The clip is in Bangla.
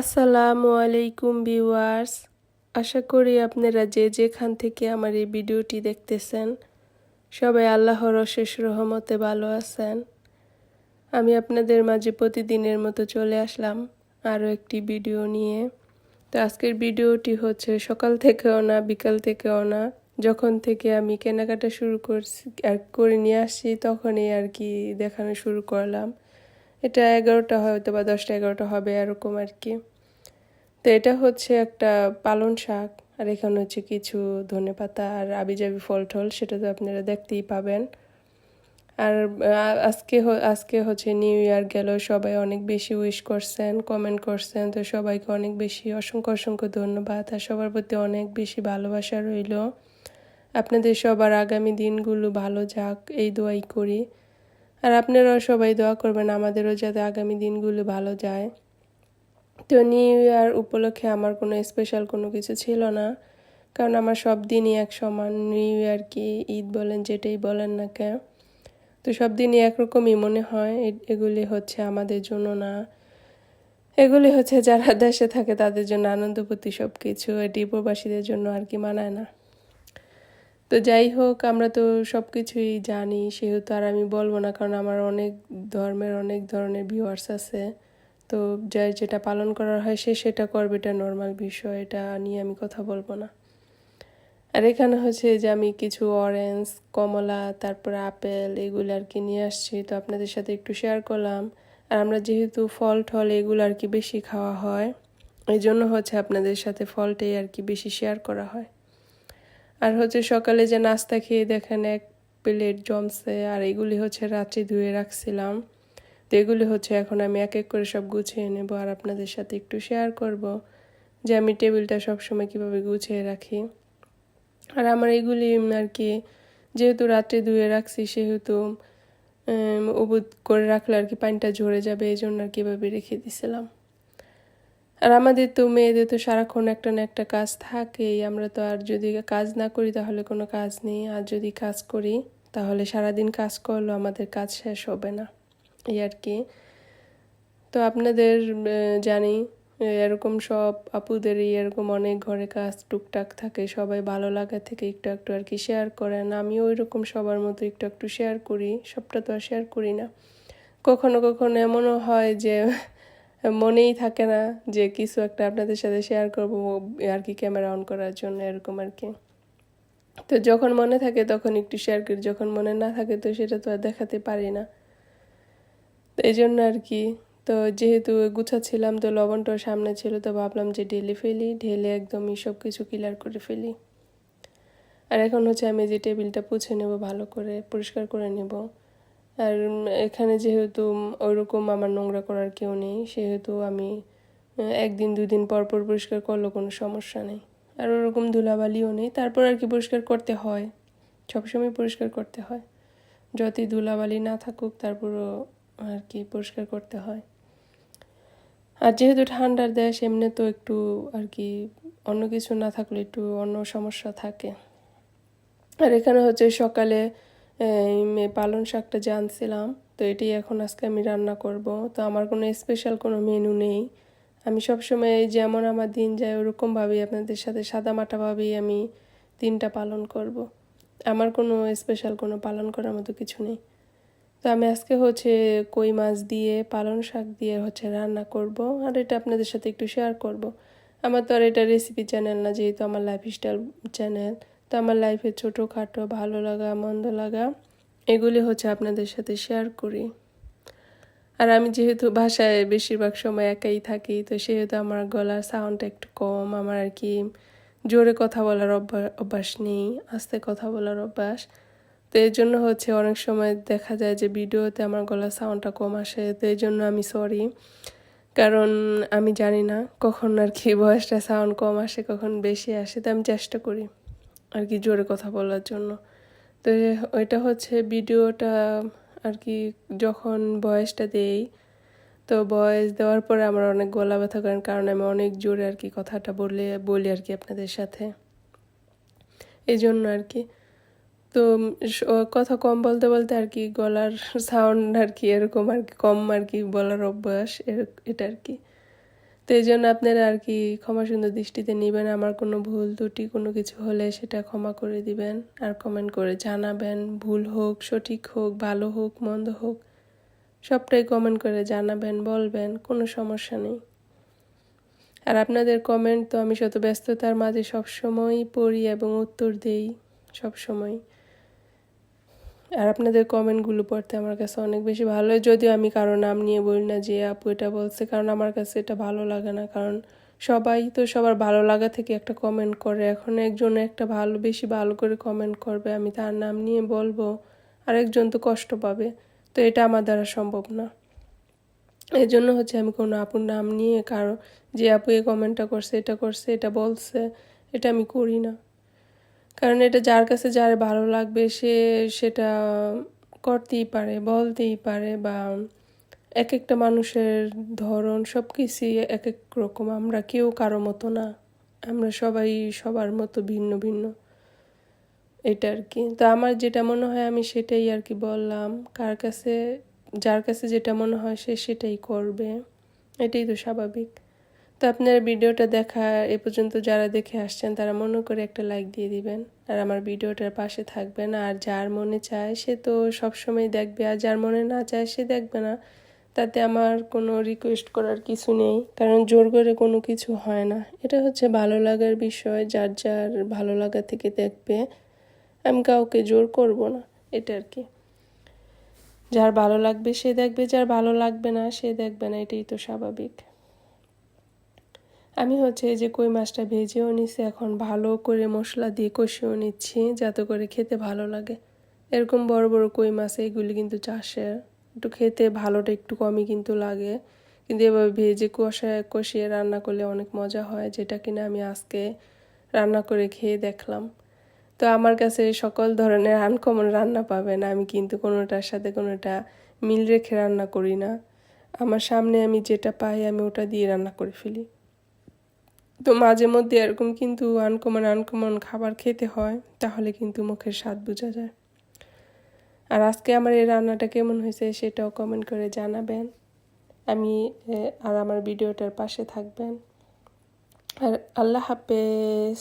আসসালামু আলাইকুম ভিউয়ার্স। আশা করি আপনারা যে যেখান থেকে আমার এই ভিডিওটি দেখতেছেন, সবাই আল্লাহর অশেষ রহমতে ভালো আছেন। আমি আপনাদের মাঝে প্রতিদিনের মতো চলে আসলাম আরও একটি ভিডিও নিয়ে। তো আজকের ভিডিওটি হচ্ছে সকাল থেকেও না বিকাল থেকেও না যখন থেকে আমি কেনাকাটা শুরু করছি, আর করে নিয়ে আসছি, তখনই আর কি দেখানো শুরু করলাম। এটা এগারোটা হয়তো বা দশটা এগারোটা হবে, এরকম আর কি। তো এটা হচ্ছে একটা পালন শাক, আর এখানে হচ্ছে কিছু ধনে পাতা আর আবিজাবি ফল টল, সেটা তো আপনারা দেখতেই পাবেন। আর আজকে আজকে হচ্ছে নিউ ইয়ার গেল, সবাই অনেক বেশি উইশ করছেন, কমেন্ট করছেন, তো সবাইকে অনেক বেশি অসংখ্য অসংখ্য ধন্যবাদ, আর সবার প্রতি অনেক বেশি ভালোবাসা রইল। আপনাদের সবার আগামী দিনগুলো ভালো যাক, এই দোয়াই করি। আর আপনারাও সবাই দোয়া করবেন আমাদেরও যাতে আগামী দিনগুলো ভালো যায়। তো নিউ ইয়ার উপলক্ষে আমার কোনো স্পেশাল কোনো কিছু ছিল না। কারণ আমার সব দিনই এক সমান। নিউ ইয়ার কি ঈদ বলেন, যেটাই বলেন না কেন। তো সব দিনই একরকমই মনে হয়। এগুলি হচ্ছে আমাদের জন্য না। এগুলি হচ্ছে যারা দেশে থাকে তাদের জন্য আনন্দপতি সব কিছু এটি প্রবাসীদের জন্য আর কি মানায় না। তো যাই হোক, আমরা তো সব কিছুই জানি, সেহেতু আর আমি বলব না, কারণ আমার অনেক ধর্মের, অনেক ধরনের ভিউয়ার্স আছে। তো যার যেটা পালন করার হয় সে সেটা করবে, এটা নর্মাল বিষয়, এটা নিয়ে আমি কথা বলব না। আর এখানে হচ্ছে যে আমি কিছু অরেঞ্জ কমলা, তারপর আপেল এগুলো আর কি নিয়ে আসছি, তো আপনাদের সাথে একটু শেয়ার করলাম। আর আমরা যেহেতু ফল টল এগুলো আর কি বেশি খাওয়া হয় এই জন্য হচ্ছে আপনাদের সাথে ফলটাই আর কি বেশি শেয়ার করা হয়। আর হচ্ছে সকালে যে নাস্তা খেয়ে দেখেন এক প্লেট জমছে, আর এগুলি হচ্ছে রাত্রে ধুয়ে রাখছিলাম। তো এগুলি হচ্ছে এখন আমি এক এক করে সব গুছিয়ে নেব আর আপনাদের সাথে একটু শেয়ার করব যে আমি টেবিলটা সবসময় কীভাবে গুছিয়ে রাখি। আর আমার এগুলি আর কি, যেহেতু রাত্রে ধুয়ে রাখছি, সেহেতু উবুদ করে রাখলে আর কি পানিটা ঝরে যাবে এই জন্য আর কীভাবে রেখে দিছিলাম। আর আমাদের তো মেয়েদের তো সারাক্ষণ একটা না একটা কাজ থাকেই। আমরা তো আর যদি কাজ না করি তাহলে কোনো কাজ নেই। আর যদি কাজ করি তাহলে সারাদিন কাজ করলেও আমাদের কাজ শেষ হবে না। এই আর কি। তো আপনাদের জানি এরকম সব আপুদেরই এরকম অনেক ঘরে কাজ টুকটাক থাকে। সবাই ভালো লাগা থেকে একটু একটু আর কি শেয়ার করেন। আমিও ওই রকম সবার মতো একটু একটু শেয়ার করি। সবটা তো আর শেয়ার করি না। কখনো কখনো এমনও হয় যে মনেই থাকে না যে কিছু একটা আপনাদের সাথে শেয়ার করব, আর কি ক্যামেরা অন করার জন্য, এরকম আর কি। তো যখন মনে থাকে তখন একটু শেয়ার করি, যখন মনে না থাকে তো সেটা তো আর দেখাতে পারি না। তো এই জন্য আর কি। তো যেহেতু গুছাচ্ছিলাম, তো লবণটাও সামনে ছিল, তো ভাবলাম যে ঢেলে ফেলি, ঢেলে একদমই সব কিছু ক্লিয়ার করে ফেলি। আর এখন হচ্ছে আমি যে টেবিলটা পুছে নেব, ভালো করে পরিষ্কার করে নেব। আর এখানে যেহেতু ওইরকম আমার নোংরা করার কেউ নেই, সেহেতু আমি একদিন, দুদিন পর পর পরিষ্কার করলেও কোনো সমস্যা নেই। আর ওরকম ধুলাবালিও নেই। তারপর আর কি পরিষ্কার করতে হয়। সবসময় পরিষ্কার করতে হয়। যতই ধুলাবালি না থাকুক, তারপরও আর কি পরিষ্কার করতে হয়। আর যেহেতু ঠান্ডার দেশ, এমনি তো একটু আর কি অন্য কিছু না থাকলে একটু অন্য সমস্যা থাকে। আর এখানে হচ্ছে সকালে পালন শাকটা জানছিলাম তো এটি এখন আজকে আমি রান্না করব। তো আমার কোনো স্পেশাল কোনো মেনু নেই। আমি সবসময় যেমন আমার দিন যায়, ওরকমভাবেই আপনাদের সাথে সাদামাটাভাবেই আমি দিনটা পালন করব। আমার কোনো স্পেশাল কোনো পালন করার মতো কিছু নেই। তো আমি আজকে হচ্ছে কই মাছ দিয়ে পালন শাক দিয়ে হচ্ছে রান্না করব। আর এটা আপনাদের সাথে একটু শেয়ার করব। আমার তো আর এটা রেসিপি চ্যানেল না, যেহেতু আমার লাইফস্টাইল চ্যানেল তো আমার লাইফে ছোটোখাটো, ভালো লাগা, মন্দ লাগা, এগুলি হচ্ছে আপনাদের সাথে শেয়ার করি। আর আমি যেহেতু ভাষায় বেশিরভাগ সময় একাই থাকি, তো সেহেতু আমার গলার সাউন্ডটা একটু কম, আমার আর কি জোরে কথা বলার অভ্যাস নেই, আস্তে কথা বলার অভ্যাস। তো এই জন্য হচ্ছে অনেক সময় দেখা যায় যে ভিডিওতে আমার গলার সাউন্ডটা কম আসে, তো এই জন্য আমি সরি কারণ আমি জানি না কখন আর কি ভয়েসটা সাউন্ড কম আসে, কখন বেশি আসে, তো আমি চেষ্টা করি। আর কি জোরে কথা বলার জন্য। তো ওইটা হচ্ছে ভিডিওটা আর কি যখন বয়সটা দেই, তো বয়স দেওয়ার পরে আমার অনেক গলা ব্যথা করেন, কারণ আমি অনেক জোরে আর কি কথাটা বলে, বলি আর কি আপনাদের সাথে। এই জন্য আর কি। তো কথা কম বলতে বলতে আর কি গলার সাউন্ড আর কি এরকম আর কি কম আর কি বলার অভ্যাস এটা আর কি। তো এই জন্য আপনারা আর কি ক্ষমা সুন্দর দৃষ্টিতে নেবেন। আমার কোনো ভুল, ত্রুটি, কোনো কিছু হলে সেটা ক্ষমা করে দিবেন আর কমেন্ট করে জানাবেন। ভুল হোক, সঠিক হোক, ভালো হোক, মন্দ হোক, সবটাই কমেন্ট করে জানাবেন, বলবেন, কোনো সমস্যা নেই। আর আপনাদের কমেন্ট তো আমি শত ব্যস্ততার মাঝে সবসময়ই পড়ি এবং উত্তর দেই, সবসময়। আর আপনাদের কমেন্টগুলো পড়তে আমার কাছে অনেক বেশি ভালো লাগে। যদিও আমি কারও নাম নিয়ে বলি না যে আপু এটা বলছে, কারণ আমার কাছে এটা ভালো লাগে না। কারণ সবাই তো সবার ভালো লাগা থেকে একটা কমেন্ট করে। এখন একজন একটা ভালো, বেশি ভালো করে কমেন্ট করবে, আমি তার নাম নিয়ে বলব। আরেকজন তো কষ্ট পাবে। তো এটা আমার দ্বারা সম্ভব না। এই জন্য হচ্ছে আমি কোনো আপুর নাম নিয়ে কারও, যে আপু এই কমেন্টটা করছে, এটা করছে, এটা বলছে, এটা আমি করি না। কারণ এটা যার কাছে যার ভালো লাগবে, সে সেটা করতেই পারে, বলতেই পারে বা এক একটা মানুষের ধরন সব কিছুই এক এক রকম। আমরা কেউ কারও মতো না, আমরা সবাই সবার মতো ভিন্ন ভিন্ন। এটা আর কি। তো আমার যেটা মনে হয় আমি সেটাই আর কি বললাম। কার কাছে, যার কাছে যেটা মনে হয় সে সেটাই করবে। এটাই তো স্বাভাবিক। তো আপনার ভিডিওটা দেখা এ পর্যন্ত যারা দেখে আসছেন, তারা মনে করে একটা লাইক দিয়ে দিবেন। আর আমার ভিডিওটার পাশে থাকবেন। আর যার মনে চায় সে তো সবসময় দেখবে, আর যার মনে না চায় সে দেখবে না। তাতে আমার কোনো রিকোয়েস্ট করার কিছু নেই, কারণ জোর করে কোনো কিছু হয় না। এটা হচ্ছে ভালো লাগার বিষয়, যার যার ভালো লাগা থেকে দেখবে, আমি কাউকে জোর করব না, এটা আর কি। যার ভালো লাগবে সে দেখবে, যার ভালো লাগবে না সে দেখবে না, এটাই তো স্বাভাবিক। আমি হচ্ছে যে কই মাছটা ভেজেও নিছি, এখন ভালো করে মশলা দিয়ে কষিয়েও নিচ্ছি যাতে করে খেতে ভালো লাগে। এরকম বড় বড় কই মাছ এইগুলি কিন্তু চাষের একটু খেতে ভালোটা একটু কমই কিন্তু লাগে। কিন্তু এভাবে ভেজে কষায় কষিয়ে রান্না করলে অনেক মজা হয়, যেটা কিনা আমি আজকে রান্না করে খেয়ে দেখলাম। তো আমার কাছে সকল ধরনের আনকমন রান্না পাবেন, আমি কিন্তু কোনোটার সাথে কোনোটা মিল রেখে রান্না করি না। আমার সামনে আমি যেটা পাই, আমি ওটা দিয়ে রান্না করে ফেলি। তো মাঝে মধ্যে এরকম কিন্তু আনকমন আনকমন খাবার খেতে হয়, তাহলে কিন্তু মুখের স্বাদ বোঝা যায়। আর আজকে আমার এই রান্নাটা কেমন হয়েছে সেটাও কমেন্ট করে জানাবেন। আমি আর আমার ভিডিওটার পাশে থাকবেন। আর আল্লাহ হাফেজ।